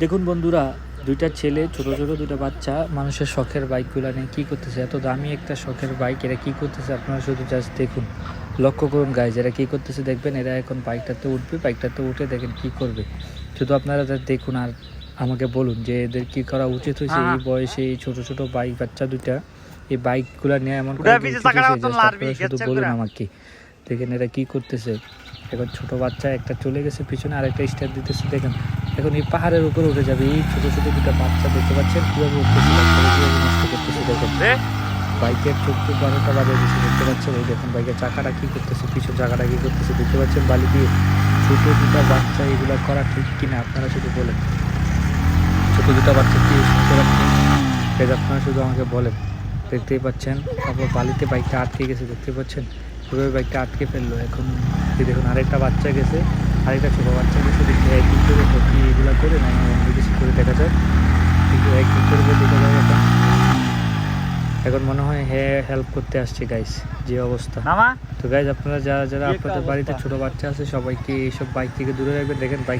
দেখুন বন্ধুরা দুইটা ছেলে ছোট ছোট দুইটা বাচ্চা মানুষের শখের বাইকগুলো নিয়ে কী করতেছে? এত দামি একটা শখের বাইক এরা কী করতেছে? আপনারা শুধু জাস্ট দেখুন। লক্ষ্য করুন গাইজ এরা কী করতেছে দেখবেন? এরা এখন বাইকটাতে উঠবে বাইকটাতে উঠে দেখেন কী করবে। শুধু আপনারা দেখুন আর আমাকে বলুন যে এদের কী করা উচিত হয়েছে? এই বয়সে এই ছোট ছোট বাইক বাচ্চা দুইটা এই বাইকগুলো নিয়ে এমন শুধু বলুন আমাকে। দেখেন এরা কী করতেছে? এখন ছোট বাচ্চা একটা চলে গেছে পিছনে আরেকটা স্টার দিতেছে দেখেন। এখন এই পাহাড়ের উপরে উঠে যাবে। এই ছোট ছোট দুটো বাচ্চা দেখতে পাচ্ছেন। কীভাবে উঠতেছে করতেছে বাইকের চোদ্দ বারোটা বাজে দিচ্ছে দেখতে পাচ্ছেন। এই দেখুন বাইকের চাকাটা কি করতেছে, পিছন চাকাটা কি করতেছে দেখতে পাচ্ছেন বালি দিয়ে। ছোট দুটা বাচ্চা এগুলো করা ঠিক কিনা আপনারা শুধু বলেন। ছোট দুটা বাচ্চা কি করা এই আপনারা শুধু আমাকে বলেন। দেখতেই পাচ্ছেন, তারপর বালিতে বাইকটা আটকে গেছে, দেখতে পাচ্ছেন? কীভাবে বাইকটা আটকে ফেলল। এখন দেখুন আরেকটা বাচ্চা গেছে। আরেকটা ছোটো বাচ্চা গেছে দেখি এক দিক করে ভর্তি এগুলো করে নানা বেশি কিছু করে দেখা যায়। কিন্তু এক দিক করবে দেখা যায় এখন। এখন মনে হয় হে হেল্প করতে আসছে গাইস যে অবস্থা। তো গাইজ আপনারা যারা যারা আপনাদের বাড়িতে ছোটো ছোট বাচ্চা আছে সবাইকে এইসব বাইক থেকে দূরে রাখবেন। দেখেন বাইক